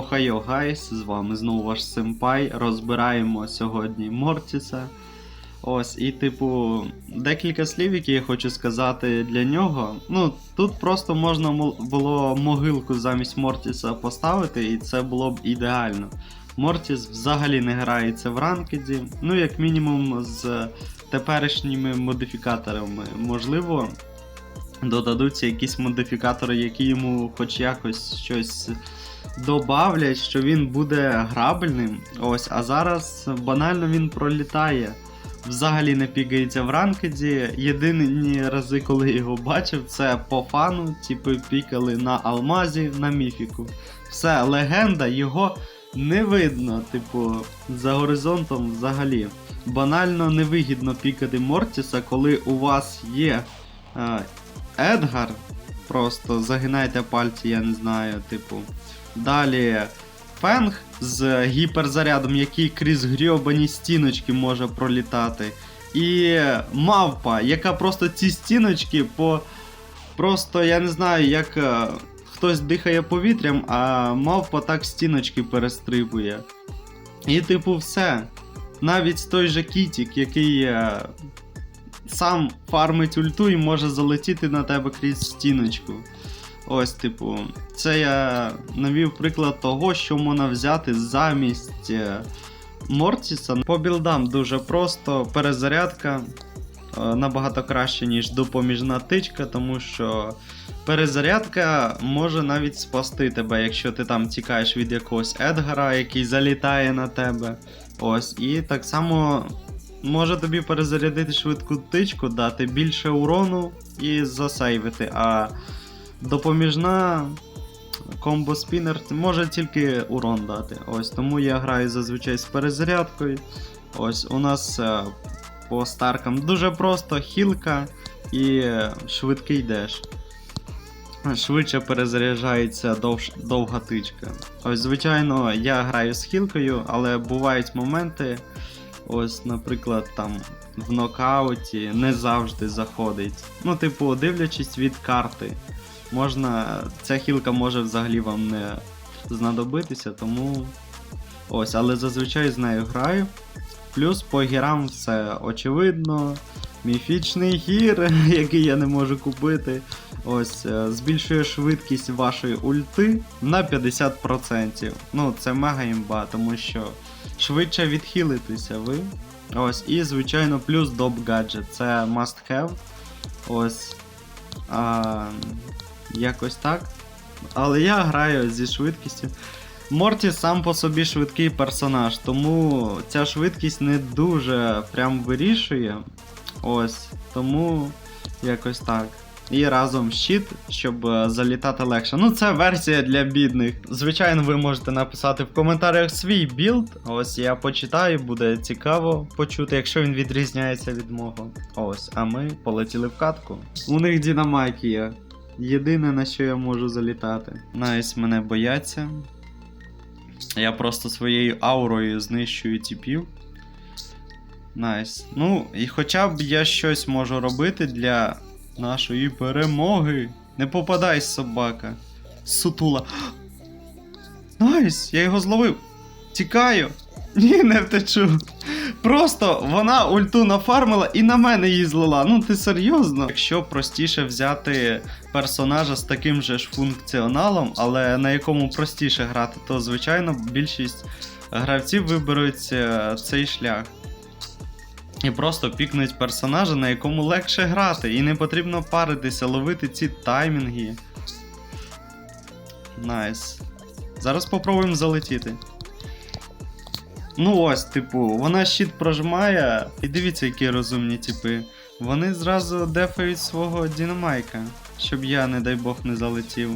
Охайо гайс, з вами знову ваш Сенпай. Розбираємо сьогодні Мортіса. Ось, і, типу, декілька слів, які я хочу сказати для нього. Ну, тут просто можна було могилку замість Мортіса поставити, і це було б ідеально. Мортіс взагалі не грається в ранкеді, ну, як мінімум, з теперішніми модифікаторами. Можливо, додадуться якісь модифікатори, які йому хоч якось щось добавлять, що він буде грабельним. Ось, а зараз банально він пролітає. Взагалі не пікається в ранкеді. Єдині рази, коли його бачив, це по фану, типу пікали на алмазі, на міфіку. Все, легенда, його не видно, типу, за горизонтом взагалі. Банально невигідно пікати Мортіса, коли у вас є е, Едгар. Просто загинайте пальці, я не знаю, типу. Далі Фенг з гіперзарядом, який крізь грьобані стіночки може пролітати. І мавпа, яка просто ці стіночки по. Просто я не знаю, як е, хтось дихає повітрям, а мавпа так стіночки перестрибує. І, типу, все. Навіть той же Кітік, який е, сам фармить ульту і може залетіти на тебе крізь стіночку. Ось, типу, це я навів приклад того, що можна взяти замість е, Мортіса. По білдам дуже просто, перезарядка е, набагато краще, ніж допоміжна тичка, тому що перезарядка може навіть спасти тебе, якщо ти там тікаєш від якогось Едгара, який залітає на тебе. Ось, і так само може тобі перезарядити швидку тичку, дати більше урону і засейвити. А допоміжна комбо спінер може тільки урон дати. Ось тому я граю зазвичай з перезарядкою. Ось у нас е, по старкам дуже просто хілка і швидкий деш. Швидше перезаряджається довж, довга тичка. Ось, звичайно, я граю з хілкою, але бувають моменти. Ось, наприклад, там в нокауті не завжди заходить. Ну, типу, дивлячись від карти можна. Ця хілка може взагалі вам не знадобитися, тому. Ось, але зазвичай з нею граю. Плюс по гірам все очевидно. Міфічний гір, який я не можу купити. Ось, е, збільшує швидкість вашої ульти на 50%. Ну, це мега імба, тому що швидше відхилитеся ви. Ось, і, звичайно, плюс доп гаджет. Це must have. Ось. А, якось так. Але я граю зі швидкістю. Морті сам по собі швидкий персонаж, тому ця швидкість не дуже прям вирішує. Ось. Тому якось так. І разом щит, щоб е, залітати легше. Ну, це версія для бідних. Звичайно, ви можете написати в коментарях свій білд. Ось я почитаю, буде цікаво почути, якщо він відрізняється від мого. Ось, а ми полетіли в катку. У них динамайк Єдине на що я можу залітати. Найс мене бояться. Я просто своєю аурою знищую тіпів. Найс. Ну, і хоча б я щось можу робити для нашої перемоги. Не попадай, собака. Сутула. Найс, я його зловив. Тікаю. Ні, не втечу. Просто вона ульту нафармила і на мене її злила. Ну ти серйозно? Якщо простіше взяти персонажа з таким же ж функціоналом, але на якому простіше грати, то звичайно більшість гравців виберуть е, цей шлях. І просто пікнуть персонажа, на якому легше грати, і не потрібно паритися, ловити ці таймінги. Найс. Зараз попробуємо залетіти. Ну ось, типу, вона щит прожимає, і дивіться, які розумні типи. Вони зразу дефають свого дінамайка, щоб я, не дай Бог, не залетів.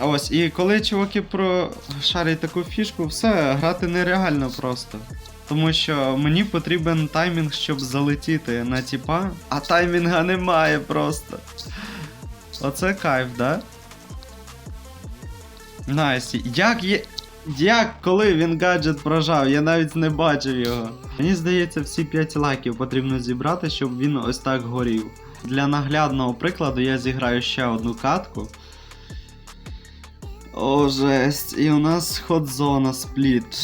Ось, і коли чуваки прошарять таку фішку, все, грати нереально просто. Тому що мені потрібен таймінг, щоб залетіти на тіпа, а таймінга немає просто. Оце кайф, да? Найс. Як є. Як коли він гаджет прожав, я навіть не бачив його. Мені здається, всі 5 лайків потрібно зібрати, щоб він ось так горів. Для наглядного прикладу я зіграю ще одну катку. О, жесть. І у нас ходзона спліт.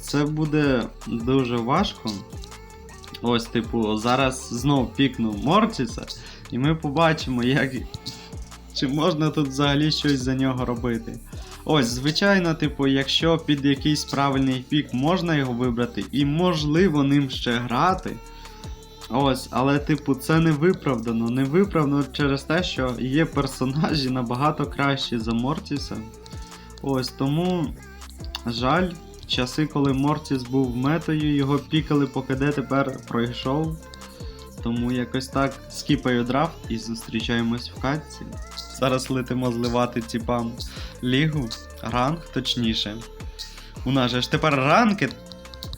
Це буде дуже важко. Ось, типу, зараз знов пікну Мортіса, і ми побачимо, як. Чи можна тут взагалі щось за нього робити. Ось, звичайно, типу, якщо під якийсь правильний пік можна його вибрати, і можливо ним ще грати. Ось, але, типу, це не виправдано. Не виправдано через те, що є персонажі набагато кращі за Мортіса. Ось тому, жаль, часи, коли Мортіс був метою, його пікали, поки де тепер пройшов. Тому якось так скіпаю драфт і зустрічаємось в катці. Зараз летимо зливати типам лігу, ранг точніше. У нас же ж тепер ранкет,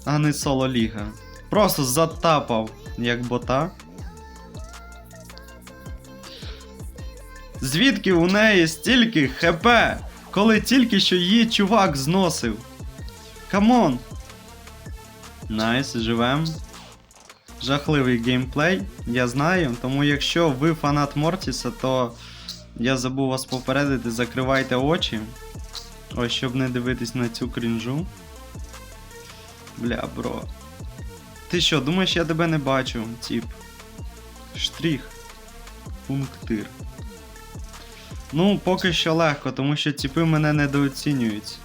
а не соло ліга. Просто затапав як бота. Звідки у неї стільки ХП, коли тільки що її чувак зносив? Камон! Найс, живем. Жахливий геймплей, я знаю. Тому якщо ви фанат Мортіса, то я забув вас попередити, закривайте очі. Ось, щоб не дивитись на цю крінжу. Бля, бро. Ти що, думаєш, я тебе не бачу, тип? Штрих. Пунктир. Ну, поки що легко, тому що тіпи мене недооцінюють.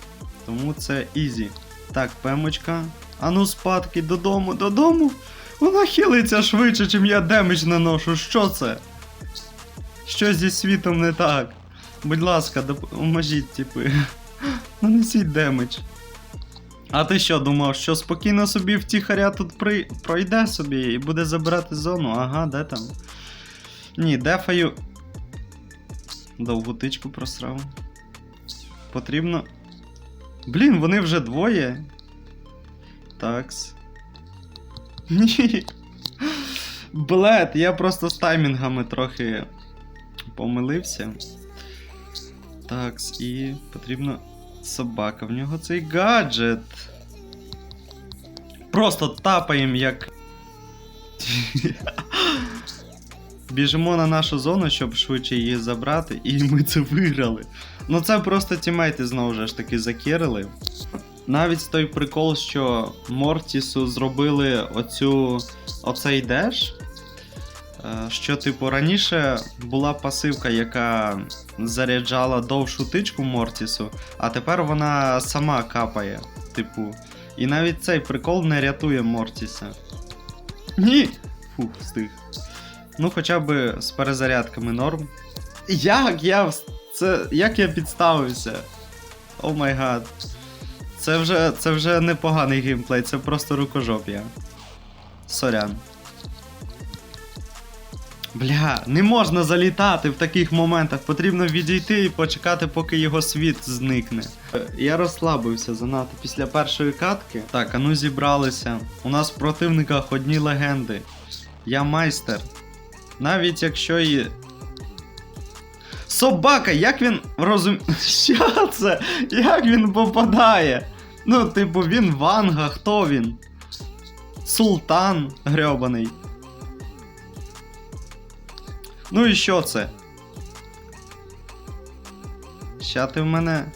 Тому це ізі. Так, пемочка. Ану, спадки, додому, додому. Вона хилиться швидше, чим я демедж наношу. Що це? Що зі світом не так? Будь ласка, допоможіть, типи. Нанесіть демедж. А ти що думав, що спокійно собі втіхаря тут при... пройде собі і буде забирати зону? Ага, де там? Ні, дефаю. Довгу тичку просрав. Потрібно. Блін, вони вже двоє. Такс. Ні. Блет, я просто з таймінгами трохи помилився. Такс, і потрібно. Собака, в нього цей гаджет. Просто тапаємо як. Біжимо на нашу зону, щоб швидше її забрати, і ми це виграли. Ну це просто тімейти знову ж таки закерили. Навіть той прикол, що Мортісу зробили оцю оцей деш. Е, Що, типу, раніше була пасивка, яка заряджала довшу тичку Мортісу, а тепер вона сама капає. Типу. І навіть цей прикол не рятує Мортіса. Ні! Фух, встиг. Ну, хоча б з перезарядками норм. Як я. Це. Як я підставився? О май гад. Це вже, це вже непоганий геймплей, це просто рукожоп'я. Сорян. Бля, не можна залітати в таких моментах. Потрібно відійти і почекати, поки його світ зникне. Е, Я розслабився занадто після першої катки. Так, а ну зібралися. У нас в противниках одні легенди. Я майстер. Навіть якщо і. Собака, як він розум... Що це? Як він попадає? Ну, типу, він Ванга, хто він? Султан грьобаний. Ну і що це? Ща ти в мене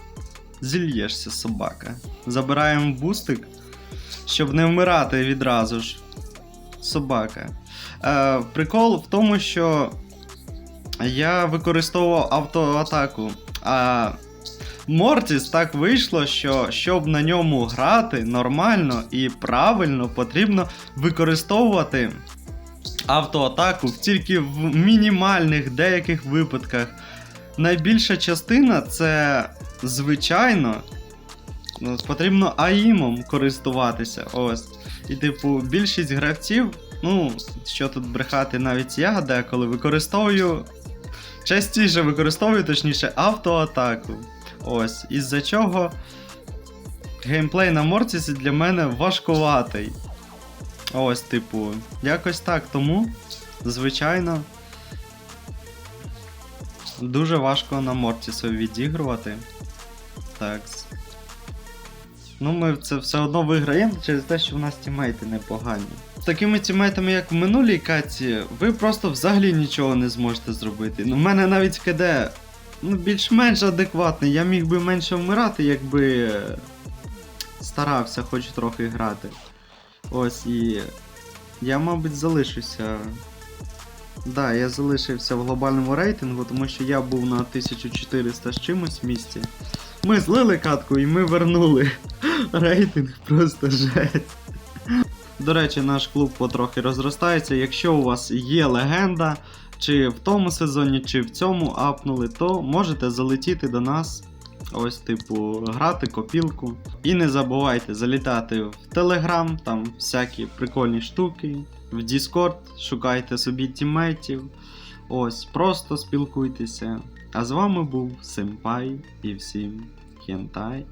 зільєшся, собака. Забираємо бустик, щоб не вмирати відразу ж. Собака. Е, прикол в тому, що я використовував автоатаку. А Мортіс так вийшло, що щоб на ньому грати нормально і правильно, потрібно використовувати автоатаку тільки в мінімальних деяких випадках. Найбільша частина це, звичайно, потрібно АІМом користуватися. Ось. І, типу, більшість гравців, ну, що тут брехати, навіть я деколи використовую. Частіше використовую, точніше, автоатаку. Ось. Із-за чого геймплей на Мортісі для мене важкуватий. Ось, типу, якось так. Тому, звичайно, дуже важко на Мортісу відігрувати. Так. Ну, ми це все одно виграємо через те, що в нас тімейти непогані. З такими тімейтами, як в минулій каті, ви просто взагалі нічого не зможете зробити. Ну, в мене навіть КД ну, більш-менш адекватний. Я міг би менше вмирати, якби е, старався хоч трохи грати. Ось і. Я, мабуть, залишуся. Да, я залишився в глобальному рейтингу, тому що я був на 1400 з чимось місці. Ми злили катку і ми вернули. Рейтинг просто жесть. До речі, наш клуб потрохи розростається. Якщо у вас є легенда, чи в тому сезоні, чи в цьому апнули, то можете залетіти до нас. Ось, типу, грати копілку. І не забувайте залітати в Телеграм, там всякі прикольні штуки, в Discord, шукайте собі тіммейтів. Ось, просто спілкуйтеся. А з вами був Симпай і всім Хентай.